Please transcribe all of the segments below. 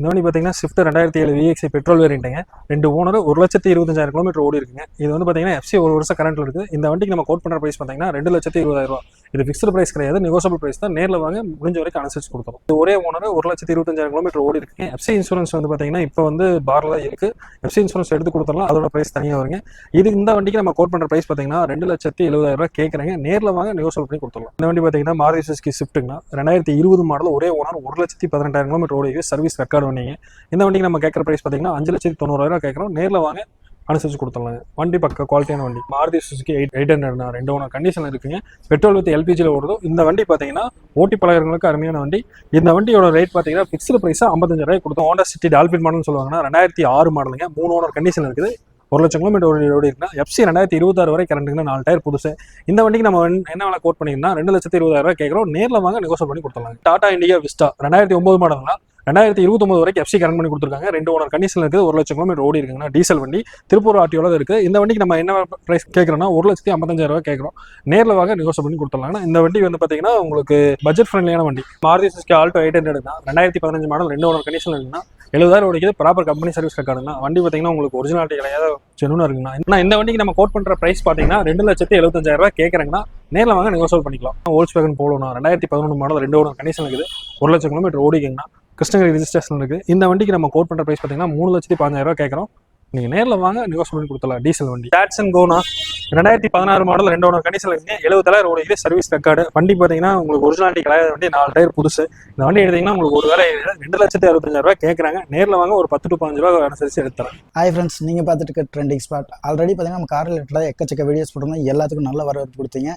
இந்த வண்டி பார்த்தீங்கன்னா ஸ்விஃப்ட் ரெண்டாயிரத்தி ஏழு விஎக்ஸி பெட்ரோல் வேரியண்ட்டுங்க ரெண்டு ஓனர் ஒரு லட்சத்தி இருபத்தஞ்சாயிரம் கிலோமீட்டர் ஓடி இருக்குங்க. இது வந்து பார்த்தீங்கன்னா எஃப்சி ஒரு வருஷம் கரண்ட்ல இருக்குது. இந்த வண்டிக்கு நம்ம கோட் பண்ணுற ப்ரைஸ் பார்த்தீங்கன்னா ரெண்டு லட்சத்தி இருபதாயிரம் ரூபா. இது ஃபிக்ஸ்டு ப்ரைஸ் கிடையாது நெகோசபிள் ப்ரைஸ் தான். நேரில் வாங்க முடிஞ்ச வரைக்கும் அனுசரிச்சு கொடுத்துரும். இது ஒரே ஓனர் ஒரு லட்சத்தி இருபத்தஞ்சாயிரம் கிலோமீட்டர் ஓடி இருக்குங்க. எஃப்சி இன்சூரன்ஸ் வந்து பார்த்தீங்கன்னா இப்போ வந்து பார்ல இருக்கு. எஃப்சி இன்சூரன்ஸ் எடுத்து கொடுத்துடலாம். அதோட ப்ரைஸ் தனியாக வருங்க. இது இந்த வண்டிக்கு நம்ம கோட் பண்ணுற ப்ரைஸ் பார்த்தீங்கன்னா ரெண்டு லட்சத்தி எழுபதாயிரம் ரூபாய் கேட்குறாங்க நேரில் வாங்க நெகோசபிள் பண்ணி கொடுத்துடலாம். இந்த வண்டி பார்த்தீங்கன்னா மாரி சுசுகி ஷிஃப்ட்டுங்கன்னா ரெண்டாயிரத்தி இருபது மாடல் ஒரே ஓனர் ஒரு லட்சத்தி பதினெட்டாயிரம் கிலோமீட்டர் ஓடி சர்வீஸ் ரெக்கார்டு வண்டிங்க இந்த வண்டிக்கு நம்ம கேட்குற ப்ரைஸ் பார்த்தீங்கன்னா அஞ்சு லட்சத்தி தொண்ணூறாயிரம் கேட்குறோம். நேரில் வாங்க அனுசரிச்சு கொடுத்துடலாங்க. வண்டி பக்க குவாலிட்டியான வண்டி. Maruti Suzuki eight eight hundred ரெண்டு ஒன்று கண்டிஷன் இருக்குங்க. பெட்ரோல் வித் எல்பிஜியில் ஓடுதோ இந்த வண்டி பார்த்தீங்கன்னா ஓட்டி பழகிறவங்களுக்கு அருமையான வண்டி. இந்த வண்டியோட ரேட் பார்த்தீங்கன்னா ஃபிக்ஸ்டு ப்ரைஸாக ஐம்பத்தஞ்சாயிரம் கொடுத்தோம். ஹோண்டா சிட்டி டால்பின் மாடல்னு சொல்லுவாங்கன்னா ரெண்டாயிரத்தி ஆறு மாடலுங்க மூணு ஓனர் கண்டிஷன் இருக்குது. ஒரு லட்சம் கிலோமீட்டர் ஓடி ஓடி இருக்குன்னா எஃப்சி ரெண்டாயிரத்தி இருபத்தாறு வரை கரண்ட்டுங்கன்னா நாலு டயர் புதுசு. இந்த வண்டிக்கு நம்ம என்ன வேலை கோட் பண்ணிங்கன்னா ரெண்டு லட்சத்தி இருபதாயிரம் ரூபாய் கேட்குறோம். நேரில் வாங்க நெகோசியல் பண்ணி கொடுத்துடலாம். டாடா இண்டிகா விஸ்டா ரெண்டாயிரத்தி ஒன்பது மாடல்னா ரெண்டாயிரத்தி இருபத்தொம்பது வரைக்கும் எஃப்சி கரண்ட் பண்ணி கொடுத்துருக்காங்க. ரெண்டு ஓனர் கண்டிஷன் இருக்குது ஒரு லட்சம் கிலோமீட்டர் ஓடி இருக்குங்கன்னா டீசல் வண்டி திருப்பூர் ஆட்டியோட இருக்குது. இந்த வண்டிக்கு நம்ம என்ன ப்ரைஸ் கேட்குறோம்னா ஒரு லட்சத்தி ஐம்பத்தஞ்சாயிரம் ரூபாய் கேட்குறோம். நேரில் வாங்க நெகோசியல் பண்ணி கொடுத்துடலாம் இந்த வண்டி வந்து பார்த்தீங்கன்னா உங்களுக்கு பட்ஜெட் ஃப்ரெண்ட்லியான வண்டி. Maruti Suzuki Alto eight hundred தான். ரெண்டாயிரத்தி பதினஞ்சு மாடல் ரெண்டு ஓனர் கண்டிஷன் இருக்குன்னா எழுபதாயிரம் ஓடிக்குது ப்ராப்பர் கம்பெனி சர்வீஸ் ரெக்கார்டுனா வண்டி பார்த்தீங்கன்னா உங்களுக்கு ஒரிஜினாலிட்டி கிடையாது. ஜெனுனா இருக்குண்ணா ஏன்னா இந்த வண்டிக்கு நம்ம கோட் பண்ணுற ப்ரைஸ் பார்த்தீங்கன்னா ரெண்டு லட்சத்தி எழுபத்தஞ்சாயிரம் ரூபா கேட்குறாங்கன்னா நேரில் வாங்க நெகோசியல் பண்ணிக்கலாம். ஓல்ஸ் வேகன் போலோனா ரெண்டாயிரத்தி பதினொன்று மாடல் ரெண்டு ஓனர் கண்டிஷன் இருக்குது. ஒரு லட்சம் கிலோமீட்டர் ஓடிக்குங்கண்ணா. கிருஷ்ணகிரி ரிஜிஸ்ட்ரேஷன் இருக்குது. இந்த வண்டிக்கு நம்ம கோட் பண்ணுற ப்ரைஸ் பார்த்தீங்கன்னா மூணு லட்சத்தி பதினஞ்சாயிரம் ரூபா கேட்குறோம். நீங்கள் நேரில் வாங்க நெகோசியேட் பண்ணி கொடுத்துடலாம். டீசல் வண்டி. டாட்சன் கோனா ரெண்டாயிரத்தி பதினாறு மாடல் ரெண்டு ஒன்று கண்டிஷன் இருக்குங்க எழுபதாயிரம் ஓடிக்குது சர்வீஸ் ரெக்கார்டு வண்டி பார்த்தீங்கன்னா உங்களுக்கு ஒரிஜினாலிட்டி கிடையாது வண்டி நாலு டயர் புதுசு. இந்த வண்டி எடுத்தீங்கன்னா உங்களுக்கு ஒரு வேலை ரெண்டு லட்சத்தி அறுபத்தஞ்சாயிரம் ரூபாய் கேட்குறாங்க நேரில் வாங்க ஒரு பத்து டு பதினஞ்சு ரூபா அனுசரிச்சு எடுத்துறேன் ஹாய் ஃப்ரெண்ட்ஸ் நீங்கள் பார்த்துட்டு இருக்க ட்ரெண்டிங் ஸ்பாட் ஆல்ரெடி பார்த்தீங்கன்னா நம்ம கார் ரிலேட்டடாக எக்கச்சக்க வீடியோஸ் போட்டிருந்தோம். எல்லாத்துக்கும் நல்ல வரவேற்பு கொடுத்தீங்க.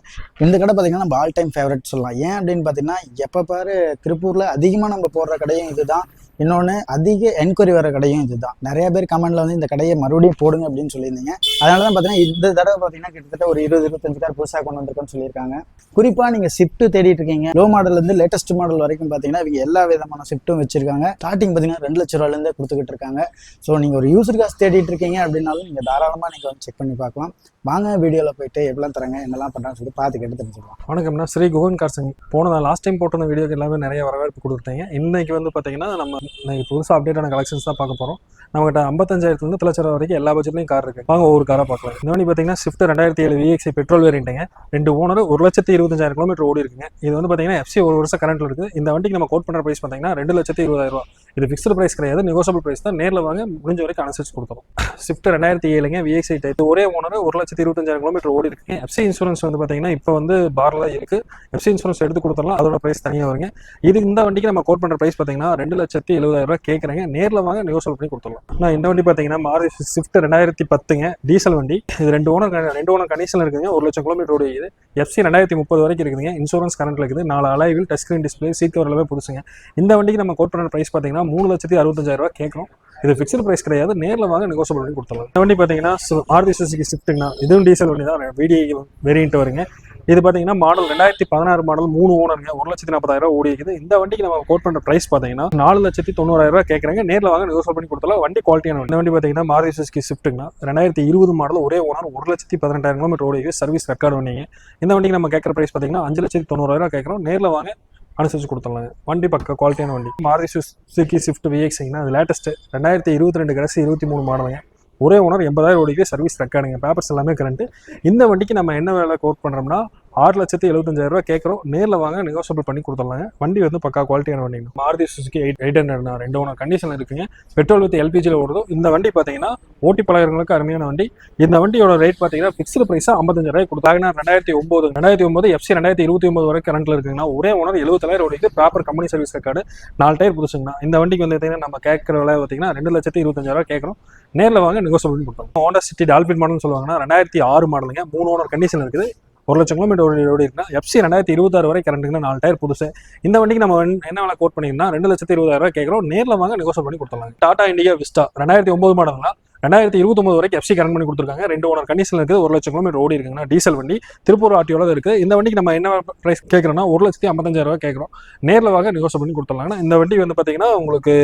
இந்த கடை பார்த்தீங்கன்னா நம்ம ஆல் டைம் ஃபேவரட் சொல்லலாம் ஏன் அப்படின்னு பார்த்தீங்கன்னா எப்போ பாரு திருப்பூரில் அதிகமாக நம்ம போடுற கடையும் இதுதான். இன்னொன்று அதிக என்கொயரி வர கடையும் இதுதான். நிறைய பேர் கமெண்ட்ல வந்து இந்த கடையை மறுபடியும் போடுங்க அப்படின்னு சொல்லியிருந்தீங்க. அதனால தான் பார்த்தீங்கன்னா இந்த தடவை பார்த்தீங்கன்னா கிட்டத்தட்ட ஒரு இருபது இருபத்தஞ்சு கார் புதுசாக கொண்டு வந்திருக்கோன்னு சொல்லியிருக்காங்க. குறிப்பாக நீங்கள் ஷிஃப்ட் தேடிட்டு இருக்கீங்க. லோ மாடல்லேருந்து லேட்டஸ்ட் மாடல் வரைக்கும் பார்த்தீங்கன்னா இவங்க எல்லா விதமான ஷிஃப்ட்டும் வச்சிருக்காங்க. ஸ்டார்டிங் பார்த்தீங்கன்னா ரெண்டு லட்ச ரூபாயிலேருந்து கொடுத்துக்கிட்டு இருக்காங்க. ஸோ நீங்கள் ஒரு யூசர் காசு தேடிட்டு இருக்கீங்க அப்படின்னாலும் நீங்கள் தாராளமாக நீங்கள் வந்து செக் பண்ணி பார்க்கலாம். வாங்க வீடியோவில் போயிட்டு எவ்வளோ தராங்க என்னெல்லாம் பண்ணுறான்னு சொல்லி பார்த்து கேட்டு தெரிஞ்சுக்கலாம். வணக்கம்னா ஸ்ரீ குகன் கார்சன் போன லாஸ்ட் டைம் போட்டிருந்த வீடியோக்கு எல்லாமே நிறைய வரவேற்பு கொடுத்துட்டீங்க. இன்னைக்கு வந்து பார்த்தீங்கன்னா நம்ம இன்னைக்கு புதுசாக அப்டேட்டான கலெக்ஷன்ஸ் தான் பார்க்க போகிறோம் நம்மகிட்ட ஐம்பத்தஞ்சாயிரத்துலேருந்து பத்து லட்சம் ரூபா வரைக்கும் எல்லா பட்ஜெட்லையும் கார் இருக்கு. வாங்க ஒவ்வொரு காராக பார்க்கலாம். இந்த வண்டி பார்த்தீங்கன்னா ஸ்விஃப்ட் ரெண்டாயிரத்தி ஏழு விஎக்ஸி பெட்ரோல் வேரியண்ட்டுங்க ரெண்டு ஓனர் ஒரு லட்சத்தி இருபத்தஞ்சாயிரம் கிலோமீட்டர் ஓடி இருக்குங்க இது வந்து பார்த்தீங்கன்னா எஃப்சி ஒரு வருஷம் கரண்ட்டில் இருக்குது. இந்த வண்டிக்கு நம்ம கோட் பண்ணுற ப்ரைஸ் பார்த்தீங்கன்னா ரெண்டு லட்சத்தி இருபதாயிரம் ரூபா இது ஃபிக்ஸ்டு ப்ரைஸ் கிடையாது நெகோசியபிள் ப்ரைஸ் தான். நேரில் வாங்க முடிஞ்ச வரைக்கும் அனுசரிச்சு கொடுத்துரும். ஸ்விஃப்ட் ரெண்டாயிரத்தி ஏழுங்க விஎக்ஸ்ஐ டைப் ஒரே ஓனர் ஒரு லட்சத்தி இருபத்தஞ்சாயிரம் கிலோமீட்டர் ஓடி இருக்குங்க எஃப்சி இன்சூரன்ஸ் வந்து பார்த்தீங்கன்னா இப்போ வந்து பார்ல இருக்கு. எஃப்சி இன்சூரன்ஸ் எடுத்து கொடுத்துடலாம். அதோட ப்ரைஸ் தனியாக வருங்க. இது இந்த வண்டிக்கு நம்ம கோட் பண்ணுற ப்ரைஸ் பார்த்தீங்கன்னா ரெண்டு லட்சத்தி எழுபதாயிரம் ரூபாய் கேட்குறாங்க நேரில் வாங்க நெகோசியல் பண்ணி கொடுத்துடலாம். நான் இந்த வண்டி பார்த்தீங்கன்னா மாறி ஸ்விஃப்ட் ரெண்டாயிரத்தி பத்துங்க. டீசல் வண்டி. இது ரெண்டு ஓனர் ரெண்டு ஓனர் கண்டிஷனில் இருக்குங்க ஒரு லட்சம் கிலோமீட்டர் ஓடிக்குது எஃப்சி ரெண்டாயிரத்தி முப்பது வரைக்கும் இருக்குதுங்க. இன்சூரன்ஸ் கரண்ட்டில் இருக்குது. நாலு அலைவில் touch screen display seat cover எல்லாமே புதுசுங்க. இந்த வண்டிக்கு நம்ம கோட் பண்ணுற ப்ரைஸ் பார்த்தீங்கன்னா மூணு லட்சத்தி அறுபத்தஞ்சாயிரம் ரூபாய் கேட்குறோம். இது ஃபிக்ஸ்டு ப்ரைஸ் கிடையாது. நேரில் வாங்க நெகோசியபிள் பண்ணி கொடுத்துடலாம். இந்த வண்டி பார்த்தீங்கன்னா சு- மாருதி சுசுகி ஸ்விஃப்ட்டுங்கண்ணா இதுவும் டீசல் வண்டி தான். விடி வேரியன்ட் வருங்க. இது பார்த்தீங்கன்னா மாடல் ரெண்டாயிரத்தி பதினாறு மாடல் மூணு ஓனருங்க ஒரு லட்சத்தி நாற்பதாயிரம் ஓடிக்குது ஓடி இருக்குது. இந்த வண்டிக்கு நம்ம கோட் பண்ணுற ப்ரைஸ் பார்த்தீங்கன்னா நாலு லட்சத்தி தொண்ணூறாயிரம் கேட்குறாங்க. நேரில் வாங்க நெகோசியல் பண்ணி கொடுத்தலாம் வண்டி குவாலிட்டியான வண்டி. இந்த வண்டி பார்த்தீங்கன்னா மாருதி சுசுகி ஷிஃப்ட்டுங்கன்னா ரெண்டாயிரத்தி இருபது மாடல் ஒரே ஓனர் ஒரு லட்சத்தி பதினெட்டாயிரம் கிலோமீட்டர் ஓடி சர்வீஸ் ரெக்கார்டு பண்ணிங்க இந்த வண்டிக்கு நம்ம கேட்குற ப்ரைஸ் பார்த்தீங்கன்னா அஞ்சு லட்சத்தி தொண்ணூறாயிரம் கேட்குறோம். நேரில் வாங்க அனுசரிச்சு கொடுத்துடலாங்க. வண்டி பக்க குவாலிட்டியான வண்டி. மாருதி சுசுக்கி ஸ்விஃப்ட் விஎக்ஸிங்கன்னா அது லேட்டஸ்ட்டு ரெண்டாயிரத்தி இருபத்தி ரெண்டு கடைசி இருபத்தி மூணு மாடலுங்க. ஒரே ஓனர் எண்பதாயிரம் ஓடிக்கு சர்வீஸ் ரெக்கார்டுங்க பேப்பர்ஸ் எல்லாமே கரண்ட்டு இந்த வண்டிக்கு நம்ம என்ன வேலை கோட் பண்ணுறோம்னா ஆறு லட்சத்தி எழுபத்தஞ்சாயிரம் ரூபாய் கேட்குறோம். நேரில் வாங்க நெகோசியபிள் பண்ணி கொடுத்துடலாங்க. வண்டி வந்து பக்கா குவாலிட்டியான வண்டி Maruti Suzuki eight eight hundred ரெண்டு ஒன்று கண்டிஷன் இருக்குங்க. பெட்ரோல் வித் எல்பிஜியில் ஓடுதோ இந்த வண்டி பார்த்தீங்கன்னா ஓட்டி பழகிறவங்களுக்கு அருமையான வண்டி. இந்த வண்டியோட ரேட் பார்த்தீங்கன்னா ஃபிக்ஸ்டு ப்ரைஸாக ஐம்பத்தஞ்சு ரூபாய் கொடுத்தாங்கன்னா ரெண்டாயிரத்தி ஒம்பது ரெண்டாயிரத்தி ஒம்பது எஃப்சி ரெண்டாயிரத்தி இருபத்தி ஒம்பது வரை கரண்ட்டில் இருக்குங்கன்னா ஒரே ஓனர் எழுபத்தாயிரம் ஓடிக்கு ப்ராப்பர் கம்பெனி சர்வீஸ் ரெக்கார்டு நாலு டயர் புதுசுங்கண்ணா. இந்த வண்டிக்கு வந்து பார்த்தீங்கன்னா நம்ம கேட்குற விலை பார்த்தீங்கன்னா ரெண்டு லட்சத்தி இருபத்தஞ்சாயிரம் கேட்குறோம். நேரில் வாங்க நெகோசியபிள் பண்ணி கொடுத்தோம் ஹோண்டா சிட்டி டால்பின் மாடல்னு சொல்லுவாங்கன்னா ரெண்டாயிரத்தி ஆறு மாடலுங்க மூணு ஓனர் கண்டிஷன் இருக்குது. ஒரு லட்சம் கிலோமீட்டர் ஓடி ஓடி இருக்குன்னா எஃப்சி ரெண்டாயிரத்தி இருபத்தாறு வரை கரண்ட்டுங்கன்னா நாலு டயர் புதுசு. இந்த வண்டிக்கு நம்ம என்ன வேலை கோட் பண்ணிங்கன்னா ரெண்டு லட்சத்தி இருபதாயிரம் ரூபாய் கேட்குறோம். நேரில் வாங்க நெகோசியல் பண்ணி கொடுத்துடலாம் டாடா இண்டியா விஸ்டா ரெண்டாயிரத்தி ஒன்பது மாடல்னா ரெண்டாயிரத்தி இருபத்தொம்பது வரைக்கும் எஃப்சி கரண்ட் பண்ணி கொடுத்துருக்காங்க. ரெண்டு ஓனர் கண்டிஷன் இருக்குது ஒரு லட்சம் கிலோமீட்டர் ஓடி இருக்குங்கன்னா டீசல் வண்டி திருப்பூர் ஆர்டியோட இருக்குது. இந்த வண்டிக்கு நம்ம என்ன ப்ரைஸ் கேட்குறோம்னா ஒரு லட்சத்தி ஐம்பத்தஞ்சாயிரம் ரூபாய் கேட்குறோம். நேரில் வாங்க நெகோசியல் பண்ணி கொடுத்துடலாங்கன்னா இந்த வண்டி வந்து பார்த்தீங்கன்னா உங்களுக்கு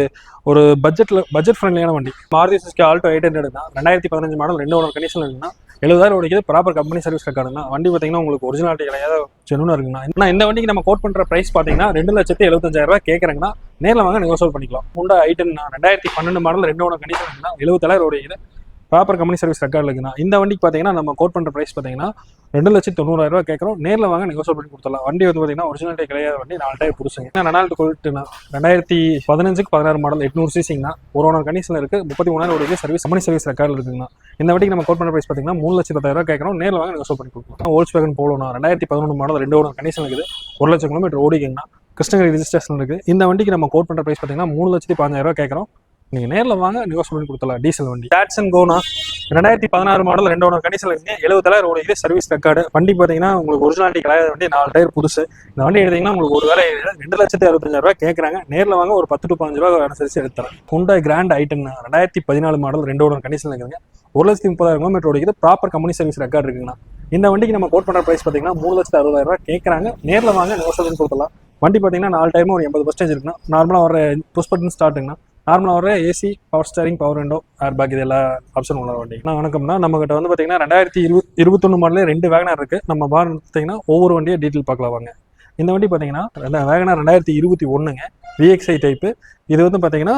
ஒரு பட்ஜெட்டில் பட்ஜெட் ஃப்ரெண்ட்லியான வண்டி. Maruti Suzuki Alto eight hundred தான் ரெண்டாயிரத்தி பதினஞ்சு மாடல் ரெண்டு ஓனர் கண்டிஷன் இருக்குன்னா எழுபதாயிரம் ஓடிக்குது ப்ராப்பர் கம்பெனி சர்வீஸ் கார்டுனா வண்டி பார்த்தீங்கன்னா உங்களுக்கு ஒரிஜினாலிட்டி கிடையாது. ஜெனுவனாக இருக்குண்ணா இந்த வண்டிக்கு நம்ம கோட் பண்ணுற ப்ரைஸ் பார்த்தீங்கன்னா ரெண்டு லட்சத்தி எழுபத்தஞ்சாயிரம் ரூபா கேட்குறாங்கன்னா நேரில் வாங்க நெகோசியேட் பண்ணிக்கலாம். ஹோண்டா ஐட்டன் ரெண்டாயிரத்தி பன்னெண்டு மாடல் ரெண்டு ஒன்று கண்டிஷன் இருக்குன்னா எழுபத்தாயிரம் ஓடிக்குது. ப்ராப்பர் கம்பெனி சர்வீஸ் ரெக்கார்டில் இருக்குன்னா இந்த வண்டிக்கு பார்த்தீங்கன்னா நம்ம கோட் பண்ணுற ப்ரைஸ் பார்த்தீங்கன்னா ரெண்டு லட்சத்தி தொண்ணூறாயிரம் கேட்குறோம் நேரில் வாங்க நெகோசியல் பண்ணி கொடுத்துடலாம். வண்டி வந்து பார்த்தீங்கன்னா ஒரிஜினாலிட்டி கிடையாது வண்டி நாலு டயர் புதுசுங்க. ஏன்னா ரெனால்டு கொல்ட்டுனா ரெண்டாயிரத்தி பதினஞ்சுக்கு பதினாறு மாடல் எட்நூறு சிசிங்கண்ணா ஒரு ஓனர் கண்டிஷனில் இருக்குது முப்பத்தி மூணாயிரம் ஒரு சர்வீஸ் கம்பெனி சர்வீஸ் ரெக்கார்டு இருக்குங்கண்ணா இந்த வண்டிக்கு நம்ம கோட் பண்ணுற ப்ரைஸ் பார்த்தீங்கன்னா மூணு லட்சத்தி ரூபாய் கேட்குறோம் நேரில் வாங்க நெகோசியல் பண்ணி கொடுக்கலாம். ஓல்ஸ் வேகன் போலோனா ரெண்டாயிரத்தி பதினொன்று மாடல் ரெண்டு ஓனர் கண்டிஷன் இருக்குது. ஒரு லட்சம் கிலோமீட்டர் ஓடிக்குங்கண்ணா கிருஷ்ணகிரி ரிஜிஸ்ட்ரேஷன் இருக்குது இந்த வண்டிக்கு நம்ம கோட் பண்ணுற ப்ரைஸ் பார்த்தீங்கன்னா மூணு லட்சத்தி பதினஞ்சாயிரம் கேட்குறோம் நீங்கள் நேரில் வாங்க நெகோசியேட் பண்ணி கொடுத்துடலாம். டீசல் வண்டி. டாட்சன் கோனா ரெண்டாயிரத்தி பதினாறு மாடல் ரெண்டு ஒன்று கண்டிஷன் இருக்குங்க எழுபதாயிரம் ஓடிக்குது சர்வீஸ் ரெக்கார்டு வண்டி பார்த்தீங்கன்னா உங்களுக்கு ஒரிஜினாலிட்டி கிடையாது வண்டி நாலு டயர் புதுசு. இந்த வண்டி எடுத்தீங்கன்னா உங்களுக்கு ஒரு வேலை ரெண்டு லட்சத்தி அறுபத்தஞ்சாயிரம் ரூபாய் கேட்குறாங்க நேரில் வாங்க ஒரு பத்து டு பதினஞ்சு ரூபா அனுசரிச்சு எடுத்துறேன் ஹுண்டாய் கிராண்ட் ஐட்டன் ரெண்டாயிரத்தி பதினாலு மாடல் ரெண்டு ஒன்று கண்டிஷன் இருக்குங்க ஒரு லட்சத்தி முப்பதாயிரம் கிலோமீட்டர் ஓடிக்குது. ப்ராப்பர் கம்பெனி சர்வீஸ் ரெக்கார்டு இருக்குங்கண்ணா. இந்த வண்டிக்கு நம்ம கோட் பண்ணுற ப்ரைஸ் பார்த்தீங்கன்னா மூணு லட்சத்தி அறுபதாயிரம் ரூபாய் கேட்குறாங்க நேரில் வாங்க நெகோசியேஷன் கொடுத்துலாம் வண்டி பார்த்தீங்கன்னா நாலு டைமும் ஒரு எண்பது பர்சன்டேஜ் இருக்குன்னா நார்மலாக வர புஷ் பட்டன் ஸ்டார்ட்டுங்கண்ணா நார்மலாக வர AC power steering power window air bag இது எல்லா ஆப்ஷன் உள்ள வண்டி. நான் வணக்கம்னா நம்ம கிட்ட வந்து பார்த்தீங்கன்னா ரெண்டாயிரத்தி இருபது இருபத்தொன்று மாடலே ரெண்டு வேகனார் இருக்குது நம்ம பார் பார்த்தீங்கன்னா ஒவ்வொரு வண்டியை டீட்டெயில் பார்க்கலாம் வாங்க. இந்த வண்டி பார்த்தீங்கன்னா ரெண்டா வேகனார் ரெண்டாயிரத்தி இருபத்தி ஒன்றுங்க விஎக்ஸ்ஐ டைப்பு இது வந்து பார்த்தீங்கன்னா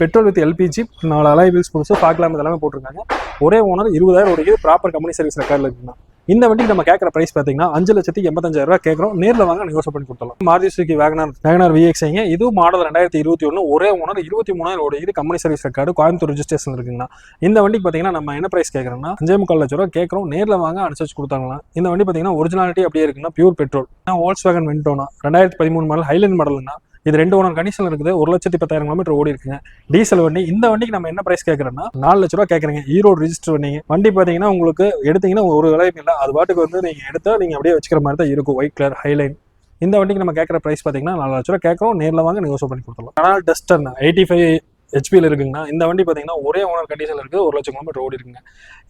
பெட்ரோல் வித் எல்பிஜி நாலு அலாய் வீல்ஸ் புதுசு பார்க்கலாம் இதெல்லாமே போட்டிருக்காங்க. ஒரே ஓனர் இருபதாயிரம் ஓடிக்குது. ப்ராப்பர் கம்பெனி சர்வீஸ் ரெக்கார்டில் இருக்குங்க இந்த வண்டிக்கு நம்ம கேட்குற ப்ரைஸ் பார்த்தீங்கன்னா அஞ்சு லட்சத்தி எண்பத்தஞ்சாயிரம் ரூபா கேட்குறோம். நேரில் வாங்க நெகோசியேட் பண்ணி கொடுத்தலாம் Maruti Suzuki Wagon R Wagon R விஎக்ஸ்ஐங்க இது மாடல் ரெண்டாயிரத்தி இருபத்தி ஒன்று ஒரே ஓனர் இருபத்தி மூணாயிரம் ஓடிக்குது. Company service record Coimbatore registration இருக்குங்கண்ணா. இந்த வண்டிக்கு பார்த்தீங்கன்னா நம்ம என்ன ப்ரைஸ் கேட்குறோம்னா அஞ்சே முக்கால் லட்ச ரூபா கேட்குறோம். நேரில் வாங்க அனுசரிச்சு கொடுத்தாங்களா இந்த வண்டி பார்த்தீங்கன்னா ஒரிஜினாலிட்டி அப்படியே இருக்குன்னா பியூர் பெட்ரோல் ஓல்ஸ் வேகன் வென்டோனா ரெண்டாயிரத்தி பதிமூணு மாடல் ஹைலைன் மாடலுங்கண்ணா இது ரெண்டு ஓனர் கண்டிஷன் இருக்குது. ஒரு லட்சத்தி பத்தாயிரம் கிலோமீட்டர் ஓடி இருக்குங்க. டீசல் வண்டி இந்த வண்டிக்கு நம்ம என்ன பிரைஸ் கேட்குறோம்னா நாலு லட்ச ரூபா கேட்குறீங்க ஈரோடு ரிஜிஸ்டர் வண்டிங்க. வண்டி பார்த்தீங்கன்னா உங்களுக்கு எடுத்தீங்கன்னா ஒரு விலையும் இல்லை. அது பாட்டுக்கு வந்து நீங்கள் எடுத்தால் நீங்கள் அப்படியே வச்சுக்கிற மாதிரி தான் இருக்கும். ஒயிட் கலர் ஹைலைன் இந்த வண்டிக்கு நம்ம கேட்குற பிரைஸ் பார்த்தீங்கன்னா நாலு லட்ச ரூபா கேட்குறோம் நேரில் வாங்க நெகோசியேட் பண்ணி கொடுத்துடலாம். ஆனால் டஸ்டன் எயிட்டி ஃபைவ் ஹெச்பியில் இருக்குங்கண்ணா. இந்த வண்டி பார்த்தீங்கன்னா ஒரே ஓனர் கண்டிஷனில் இருக்குது. ஒரு லட்சம் கிலோமீட்டர் ஓடி இருக்குங்க.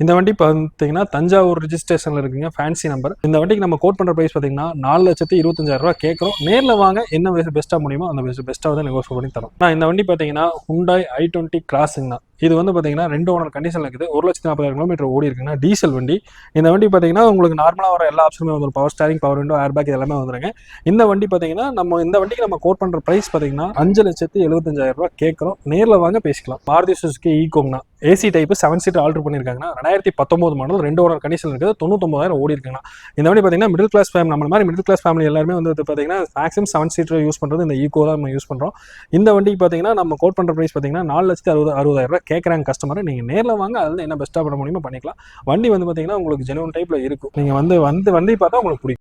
இந்த வண்டி பார்த்தீங்கன்னா தஞ்சாவூர் ரிஜிஸ்ட்ரேஷனில் இருக்குங்க. ஃபேன்சி நம்பர் இந்த வண்டிக்கு நம்ம கோட் பண்ணுற ப்ரைஸ் பார்த்தீங்கன்னா நாலு லட்சத்தி இருபத்தஞ்சாயிரரூவா கேட்குறோம். நேரில் வாங்க என்ன பெஸ்ட்டாக முடியுமோ அந்த பெஸ்ட்டாக தான் நெகோசியேட் பண்ணி தரோம். நான் இந்த வண்டி பார்த்தீங்கன்னா ஹுண்டாய் ஐ டுவெண்ட்டி கிராஸுங்கண்ணா இது வந்து பார்த்தீங்கன்னா ரெண்டு ஓனர் கண்டிஷன் இருக்குது. ஒரு லட்சத்தி நாற்பதாயிரம் கிலோமீட்டர் ஓடி இருக்குன்னா டீசல் வண்டி. இந்த வண்டி பார்த்தீங்கன்னா உங்களுக்கு நார்மலாக வர எல்லா ஆப்ஷனுமே வந்துடும் power steering power window air bag எல்லாமே வந்துருங்க. இந்த வண்டி பார்த்தீங்கன்னா நம்ம இந்த வண்டிக்கு நம்ம கோட் பண்ணுற ப்ரைஸ் பார்த்தீங்கன்னா அஞ்சு லட்சத்தி எழுபத்தஞ்சாயிரம் ரூபா கேட்குறோம். நேரில் வாங்க பேசிக்கலாம். Maruti Suzuki ஈகோங்கண்ணா AC type seven seat alter பண்ணியிருக்காங்கன்னா ரெண்டாயிரத்தி பத்தொம்போது மாடல் ரெண்டு ஓனர் கண்டிஷன் இருக்குது தொண்ணூத்தொம்பதாயிரம் ஓடி இருக்குங்கண்ணா. இந்த வண்டி பார்த்தீங்கன்னா மிடில் கிளாஸ் ஃபேமிலி நம்ம மாதிரி மிடில் கிளாஸ் ஃபேமிலி எல்லாருமே வந்து பார்த்தீங்கன்னா மேக்ஸிமம் செவன் சீட்டர் யூஸ் பண்ணுறது இந்த ஈகோ தான் நம்ம யூஸ் பண்ணுறோம் இந்த வண்டிக்கு பார்த்தீங்கன்னா நம்ம கோட் பண்ணுற ப்ரைஸ் பார்த்தீங்கன்னா நாலு லட்சத்து அறுபது அறுபதாயிரம் ரூபா கேட்குறாங்க கஸ்டமர் நீங்கள் நேரில் வாங்க அதில் என்ன பெஸ்ட்டாக பண்ண முடியுமோ பண்ணிக்கலாம். வண்டி வந்து பார்த்தீங்கன்னா உங்களுக்கு ஜெனுவன் டைப்பில் இருக்கும். நீங்கள் வந்து வந்து வண்டி பார்த்தா உங்களுக்கு பிடிக்கும்.